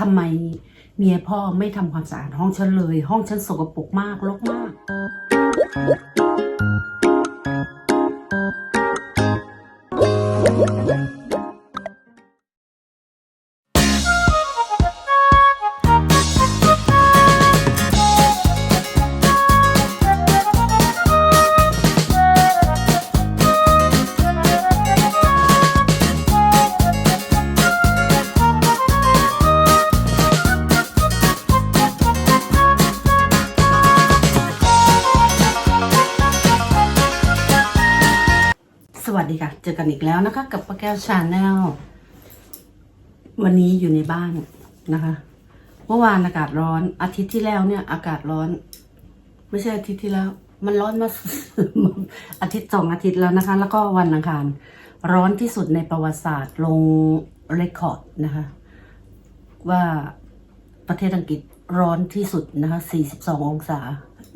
ทำไมเมียพ่อไม่ทำความสะอาดห้องฉันเลย ห้องฉันสกปรกมากรกมาก อกันอีกแล้วนะคะ กับป้าแก้วชาแนลวันนี้อยู่ในบ้านนะคะเมื่อวานอากาศร้อน อาทิตย์ที่แล้วเนี่ย อากาศร้อน ไม่ใช่อาทิตย์ที่แล้ว มันร้อนมา อาทิตย์สองอาทิตย์แล้วนะคะ แล้วก็วันอังคารร้อนที่สุดในประวัติศาสตร์ลงเรคคอร์ดนะคะ ว่าประเทศอังกฤษร้อนที่สุดนะคะ 42 องศา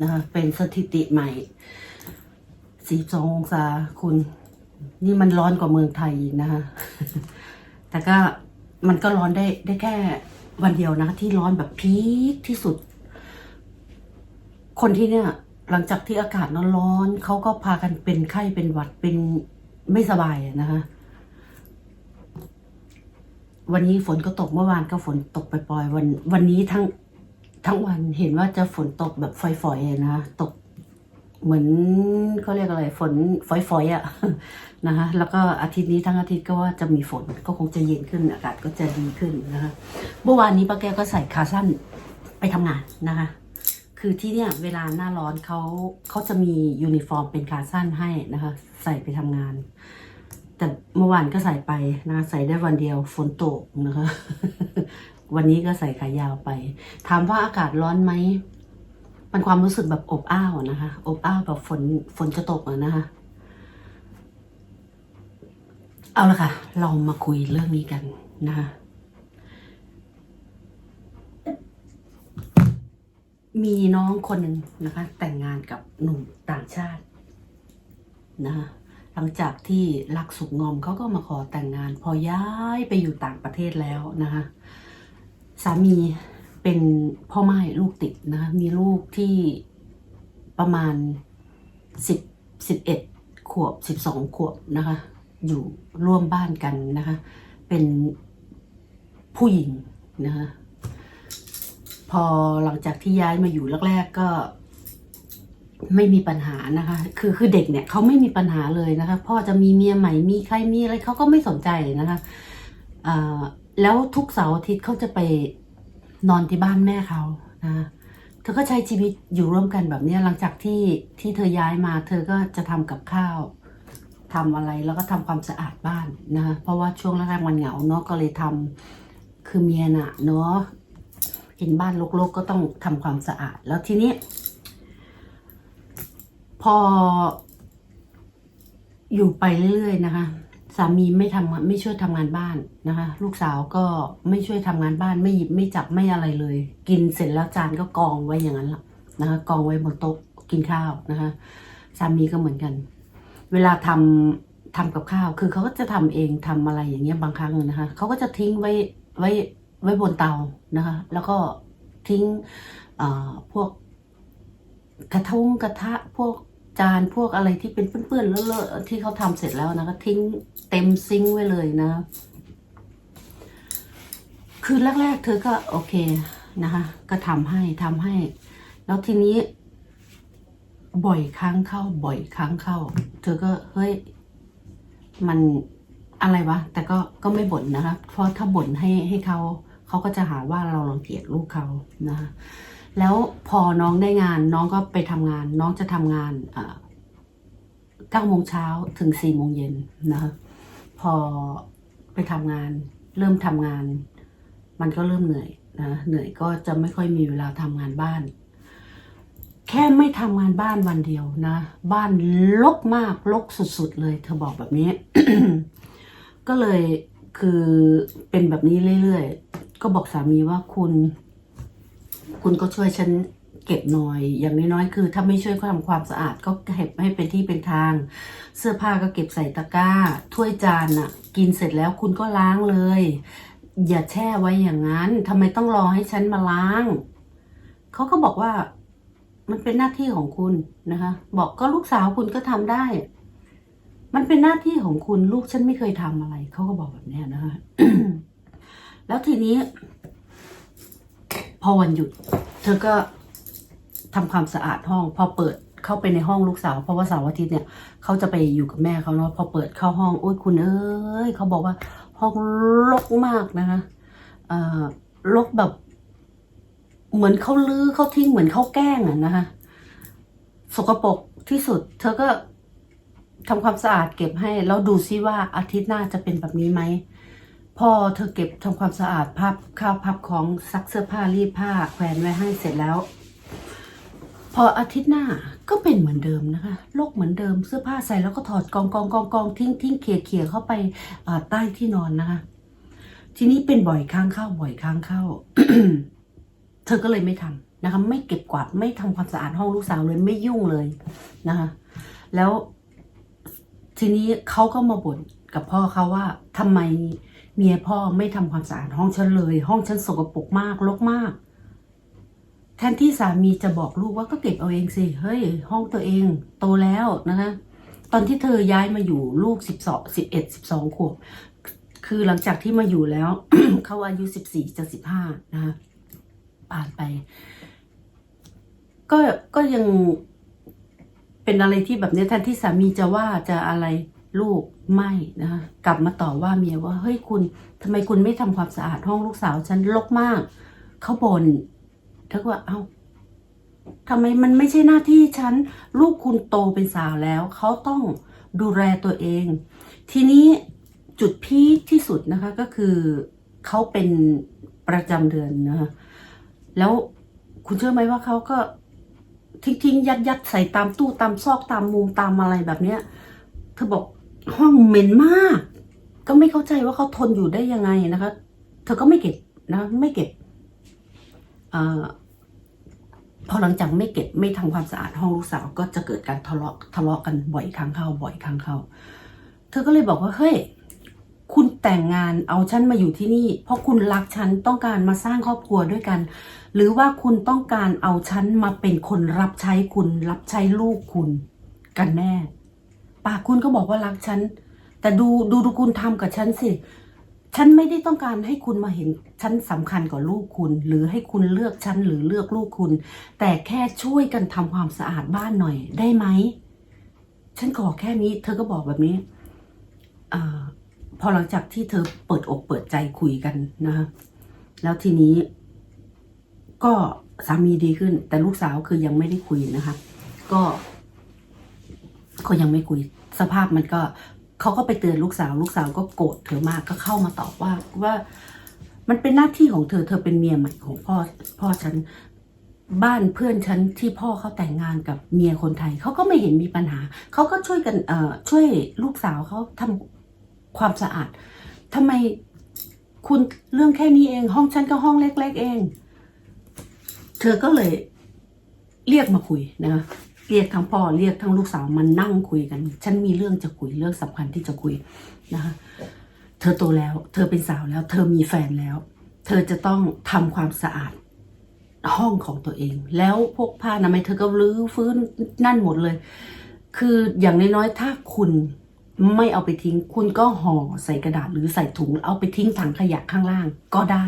นะคะ เป็นสถิติใหม่ 42 องศาคุณ นี่มันร้อนกว่าเมืองไทยอีกนะคะแต่ก็มันก็ร้อนได้ได้แค่วันเดียวนะ ที่ร้อนแบบพีคที่สุด คนที่เนี่ย หลังจากที่อากาศร้อนๆเขาก็พากันเป็นไข้เป็นหวัดเป็นไม่สบายนะคะวันนี้ฝนก็ตกเมื่อวานก็ฝนตกปล่อยๆวัน วันนี้ทั้งทั้งวันเห็นว่าจะฝนตกแบบฝอยๆนะตก เหมือนเขาเรียกอะไรฝนฝอยๆอะ่ะนะคะแล้วก็อาทิตย์นี้ทั้งอาทิตย์ก็ว่าจะมีฝนก็คงจะเย็นขึ้นอากาศก็จะดีขึ้นนะคะเมื่อวานนี้ป้าแก้วก็ใส่ขาสั้นไปทำงานนะคะ คือที่เนี่ยเวลาหน้าร้อนเขาเขาจะมียูนิฟอร์มเป็นขาสั้นให้นะคะ ใส่ไปทำงาน แต่เมื่อวานก็ใส่ไปนะใส่ได้วันเดียวฝนตกนะคะ วันนี้ก็ใส่ขายาวไป ถามว่าอากาศร้อนไหม มันความรู้สึกแบบอบอ้าวนะคะอบอ้าวแบบฝนฝนจะตกอะนะคะ เอาละค่ะ เรามาคุยเรื่องนี้กันนะคะมีน้องคนหนึ่งนะคะ แต่งงานกับหนุ่มต่างชาตินะคะหลังจากที่รักสุกงอมเขาก็มาขอแต่งงาน พอย้ายไปอยู่ต่างประเทศแล้วนะคะสามี เป็นพ่อไม้ลูกติดนะคะมีลูกที่ประมาณสิบสิบเอ็ดขวบสิบสองขวบนะคะ อยู่ร่วมบ้านกันนะคะ เป็นผู้หญิงนะคะพอหลังจากที่ย้ายมาอยู่แรกๆก็ไม่มีปัญหานะคะ คือคือเด็กเนี่ยเขาไม่มีปัญหาเลยนะคะ พ่อจะมีเมียใหม่ มีใครมีอะไรเขาก็ไม่สนใจนะคะอ่าแล้วทุกเสาร์อาทิตย์เขาจะไป นอนที่บ้านแม่เขานะเธอก็ใช้ชีวิตอยู่ร่วมกันแบบนี้หลังจากที่ที่เธอย้ายมา เธอก็จะทำกับข้าวทำอะไรแล้วก็ทำความสะอาดบ้านนะคะเพราะว่าช่วงแรกๆมันเหงาเนาะก็เลยทำคือเมียน่ะเนาะเห็นบ้านรกๆก็ต้องทำความสะอาด แล้วทีนี้ พออยู่ไปเรื่อยๆนะคะ สามีไม่ทำไม่ช่วยทำงานบ้านนะคะ ลูกสาวก็ไม่ช่วยทำงานบ้านไม่หยิบไม่จับไม่อะไรเลย กินเสร็จแล้วจานก็กองไว้อย่างนั้นแหละนะคะกองไว้บนโต๊ะกินข้าวนะคะ สามีก็เหมือนกัน เวลาทำทำกับข้าว คือเขาก็จะทำเองทำอะไรอย่างเงี้ยบางครั้งนะคะเขาก็จะทิ้งไว้ไว้ไว้บนเตานะคะ แล้วก็ทิ้งเอ่อพวกกระทงกระทะพวก จานพวกอะไรที่เป็นเปื้อนๆเลอะๆที่เขาทำเสร็จแล้วนะคะทิ้งเต็มซิงไว้เลยนะ คือแรก ๆ เธอก็โอเคนะคะ ก็ทำให้ทำให้ แล้วทีนี้ บ่อยครั้งเข้า บ่อยครั้งเข้า เธอก็เฮ้ยมันอะไรวะ แต่ก็ก็ไม่บ่นนะคะ เพราะถ้าบ่นให้ให้เขาเขาก็จะหาว่าเรารังเกียจลูกเขานะคะ แล้วพอน้องได้งานน้องก็ไปทำงาน น้องจะทำงานเก้าโมงเช้าถึงสี่โมงเย็นนะคะพอไปทำงาน เริ่มทำงาน มันก็เริ่มเหนื่อยนะเหนื่อยก็จะไม่ค่อยมีเวลาทำงานบ้าน แค่ไม่ทำงานบ้านวันเดียวนะ บ้านรกมากรกสุดๆเลย เธอบอกแบบนี้ ก็เลยคือเป็นแบบนี้เรื่อยๆ ก็บอกสามีว่าคุณ คุณก็ช่วยฉันเก็บหน่อย อย่างน้อยๆ คือถ้าไม่ช่วยก็ทำความสะอาดก็เก็บให้เป็นที่เป็นทาง เสื้อผ้าก็เก็บใส่ตะกร้า ถ้วยจานน่ะกินเสร็จแล้วคุณก็ล้างเลย อย่าแช่ไว้อย่างนั้นทำไมต้องรอให้ฉันมาล้าง เขาก็บอกว่า มันเป็นหน้าที่ของคุณนะคะ บอกก็ลูกสาวคุณก็ทำได้ มันเป็นหน้าที่ของคุณลูกฉันไม่เคยทำอะไร เขาก็บอกแบบนี้นะคะ แล้วทีนี้ พอวันหยุด เธอก็ทำความสะอาดห้อง พอเปิดเข้าไปในห้องลูกสาว เพราะว่าเสาร์อาทิตย์เนี่ยเขาจะไปอยู่กับแม่เขาเนาะพอเปิดเข้าห้องโอ้ยคุณเอ้ยเขาบอกว่า ห้องรกมากนะคะรกแบบ เหมือนเขาลื้อเขาทิ้งเหมือนเขาแกล้งอะนะคะสกปรกที่สุด เธอก็ทำความสะอาดเก็บให้ แล้วดูซิว่าอาทิตย์หน้าจะเป็นแบบนี้ไหม พอเธอเก็บทำความสะอาดพับข้าวพับของซักเสื้อผ้ารีดผ้าแขวนไว้ให้เสร็จแล้ว พออาทิตย์หน้าก็เป็นเหมือนเดิมนะคะโลกเหมือนเดิมเสื้อผ้าใส่แล้วก็ถอดกองกองกองกองทิ้งทิ้งเขี่ยเขี่ยเข้าไปใต้ที่นอนนะคะ ทีนี้เป็นบ่อยครั้งเข้าบ่อยครั้งเข้า เธอก็เลยไม่ทำนะคะ ไม่เก็บกวาดไม่ทำความสะอาดห้องลูกสาวเลยไม่ยุ่งเลยนะคะ แล้วทีนี้เขาก็มาบ่นกับพ่อเขาว่าทำไม เมียพ่อไม่ทำความสะอาดห้องฉันเลย ห้องฉันสกปรกมากรกมากแทนที่สามีจะบอกลูกว่าก็เก็บเอาเองสิเฮ้ย ห้องตัวเองโตแล้วนะคะตอนที่เธอย้ายมาอยู่ลูกสิบสองสิบเอ็ดสิบสองขวบคือหลังจากที่มาอยู่แล้ว เขาอายุสิบสี่จะสิบห้านะคะผ่านไป ก็ก็ยังเป็นอะไรที่แบบเนี้ยแทนที่สามีจะว่าจะอะไรลูก ไม่นะคะกลับมาต่อว่าเมียว่าเฮ้ยคุณทำไมคุณไม่ทำความสะอาดห้องลูกสาวฉันรกมากเขาบน่นเธอก็ว่าเอ้าทำไมมันไม่ใช่หน้าที่ฉัน ลูกคุณโตเป็นสาวแล้ว เขาต้องดูแลตัวเอง ทีนี้จุดพีคที่สุดนะคะก็คือเขาเป็นประจำเดือนนะคะแล้วคุณเชื่อไหมว่าเขาก็ทิ้งทิ้งยัดยัดใส่ตามตู้ตามซอกตามมุมตามอะไรแบบเนี้ยเธอบอก ห้องเหม็นมาก ก็ไม่เข้าใจว่าเขาทนอยู่ได้ยังไงนะคะ เธอก็ไม่เก็บนะไม่เก็บอพอหลังจากไม่เก็บไม่ทำความสะอาดห้องลูกสาวก็จะเกิดการทะเลาะทะเลาะกันบ่อยครั้งเข้า บ่อยครั้งเข้า เธอก็เลยบอกว่าเฮ้ยคุณแต่งงานเอาฉันมาอยู่ที่นี่ เพราะคุณรักฉันต้องการมาสร้างครอบครัวด้วยกัน หรือว่าคุณต้องการเอาฉันมาเป็นคนรับใช้คุณ รับใช้ลูกคุณกันแน่ ปากคุณก็บอกว่ารักฉัน แต่ดูดูดูคุณทำกับฉันสิ ฉันไม่ได้ต้องการให้คุณมาเห็นฉันสำคัญกว่าลูกคุณ หรือให้คุณเลือกฉันหรือเลือกลูกคุณ แต่แค่ช่วยกันทำความสะอาดบ้านหน่อยได้ไหม ฉันขอแค่นี้ เธอก็บอกแบบนี้อพอหลังจากที่เธอเปิดอกเปิดใจคุยกันนะคะแล้วทีนี้ ก็สามีดีขึ้น แต่ลูกสาวคือยังไม่ได้คุยนะคะ ก็ ก็ยังไม่คุย สภาพมันก็เขาก็ไปเตือนลูกสาว ลูกสาวก็โกรธเธอมากก็เข้ามาตอบว่าว่า มันเป็นหน้าที่ของเธอเธอเป็นเมียใหม่ของพ่อพ่อฉันบ้านเพื่อนฉันที่พ่อเขาแต่งงานกับเมียคนไทยเขาก็ไม่เห็นมีปัญหาเขาก็ช่วยกันเอ่อช่วยลูกสาวเขาทำความสะอาดทำไมคุณเรื่องแค่นี้เอง ห้องฉันก็ห้องเล็ก ๆ เอง เธอก็เลยเรียกมาคุยนะ เรียกทั้งพ่อเรียกทั้งลูกสาวมานั่งคุยกัน ฉันมีเรื่องจะคุยเรื่องสำคัญที่จะคุยนะคะเธอโตแล้ว เธอเป็นสาวแล้ว เธอมีแฟนแล้ว เธอจะต้องทำความสะอาดห้องของตัวเอง แล้วพวกผ้านามัยเธอก็รื้อฟื้นนั่นหมดเลย คืออย่างน้อยๆถ้าคุณไม่เอาไปทิ้ง คุณก็ห่อใส่กระดาษหรือใส่ถุง เอาไปทิ้งถังขยะข้างล่างก็ได้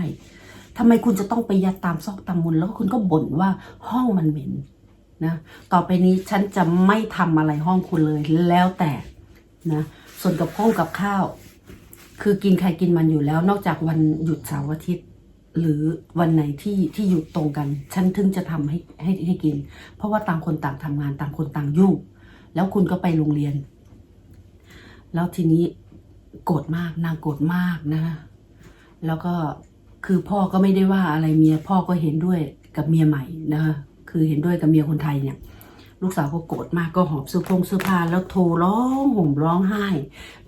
ทำไมคุณจะต้องไปยัดตามซอกตามมุนแล้วคุณก็บ่นว่าห้องมันเหม็น นะต่อไปนี้ฉันจะไม่ทำอะไรห้องคุณเลยแล้วแต่นะส่วนกับข้องกับข้าว คือกินใครกินมันอยู่แล้ว นอกจากวันหยุดเสาร์อาทิตย์ หรือวันไหนที่ที่หยุดตรงกัน ฉันถึงจะทำให้ให้ให้กิน เพราะว่าต่างคนต่างทำงานต่างคนต่างยุ่งแล้วคุณก็ไปโรงเรียน แล้วทีนี้โกรธมากนางโกรธมากนะคะแล้วก็คือพ่อก็ไม่ได้ว่าอะไรเมียพ่อก็เห็นด้วยกับเมียใหม่นะคะ คือเห็นด้วยกับเมียคนไทยเนี่ย ลูกสาวก็โกรธมากก็หอบเสื้อผงเสื้อผ้าแล้วโทรร้องห่มร้องไห้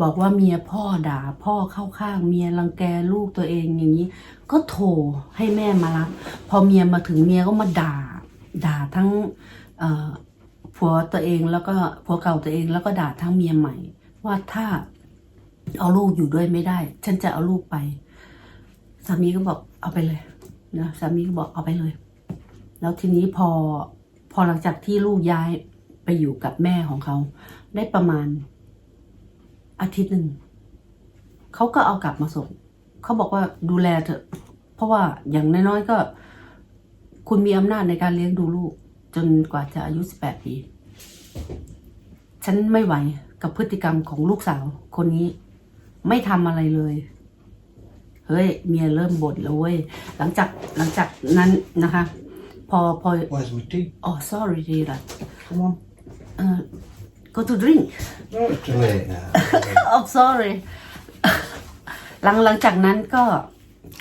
บอกว่าเมียพ่อด่าพ่อเข้าข้างเมียรังแกลูกตัวเองอย่างนี้ ก็โทรให้แม่มารับ พอเมียมาถึงเมียก็มาด่า ด่าทั้งผัวตัวเองแล้วก็ผัวเก่าตัวเองแล้วก็ด่าทั้งเมียใหม่ ว่าถ้าเอาลูกอยู่ด้วยไม่ได้ ฉันจะเอาลูกไป สามีก็บอกเอาไปเลยนะสามีก็บอกเอาไปเลย แล้วทีนี้พอพอหลังจากที่ลูกย้ายไปอยู่กับแม่ของเขา ได้ประมาณอาทิตย์หนึ่งเขาก็เอากลับมาส่งเขาบอกว่าดูแลเถอะ เพราะว่าอย่างน้อยๆก็ คุณมีอำนาจในการเลี้ยงดูลูก จนกว่าจะอายุสิบแปดปี ฉันไม่ไหวกับพฤติกรรมของลูกสาวคนนี้ไม่ทำอะไรเลย เฮ้ย เมียเริ่มบ่นแล้วเว้ย หลังจากหลังจากนั้นนะคะ พอพอ Where's my tea? อ๋อ sorry ดีละ Come on. เอ่อ go to drink No, it's too late now. I'm sorry หลังหลังจากนั้นก็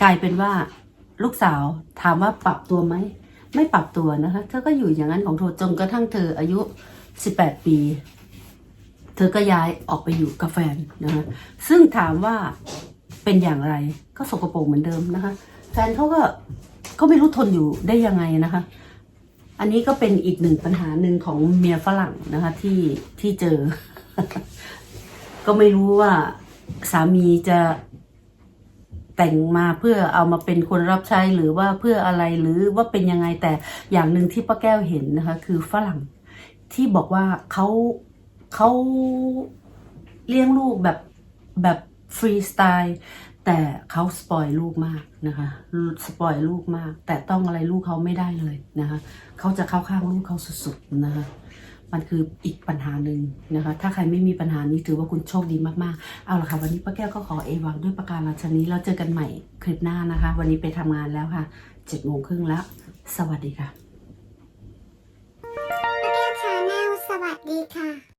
กลายเป็นว่าลูกสาวถามว่าปรับตัวไหม ไม่ปรับตัวนะคะ เธอก็อยู่อย่างนั้นของเธอจนกระทั่งเธออายุ 18 ปี เธอก็ย้ายออกไปอยู่กับแฟนนะคะซึ่งถามว่าเป็นอย่างไรก็สกปรกเหมือนเดิมนะคะ แฟนเขาก็ ก็ไม่รู้ทนอยู่ได้ยังไงนะคะ อันนี้ก็เป็นอีกหนึ่งปัญหาหนึ่งของเมียฝรั่งนะคะ ที่ที่เจอ ก็ไม่รู้ว่าสามีจะแต่งมาเพื่อเอามาเป็นคนรับใช้หรือว่าเพื่ออะไรหรือว่าเป็นยังไงแต่อย่างหนึ่งที่ป้าแก้วเห็นนะคะ คือฝรั่งที่บอกว่าเขาเขาเลี้ยงลูกแบบแบบฟรีสไตล์ แต่เขาสปอยลูกมากนะคะสปอยลูกมาก แต่ต้องอะไรลูกเขาไม่ได้เลยนะคะเขาจะเข้าข้างลูกเขาสุดๆนะคะมันคืออีกปัญหาหนึ่งนะคะ ถ้าใครไม่มีปัญหานี้ถือว่าคุณโชคดีมากๆ เอาละค่ะ วันนี้ป้าแก้วก็ขอเอวังด้วยประการราชนี้แล้วเจอกันใหม่คลิปหน้านะคะ วันนี้ไปทำงานแล้วค่ะเจ็ดโมงครึ่งแล้ว สวัสดีค่ะป้าแก้วชาแนลสวัสดีค่ะ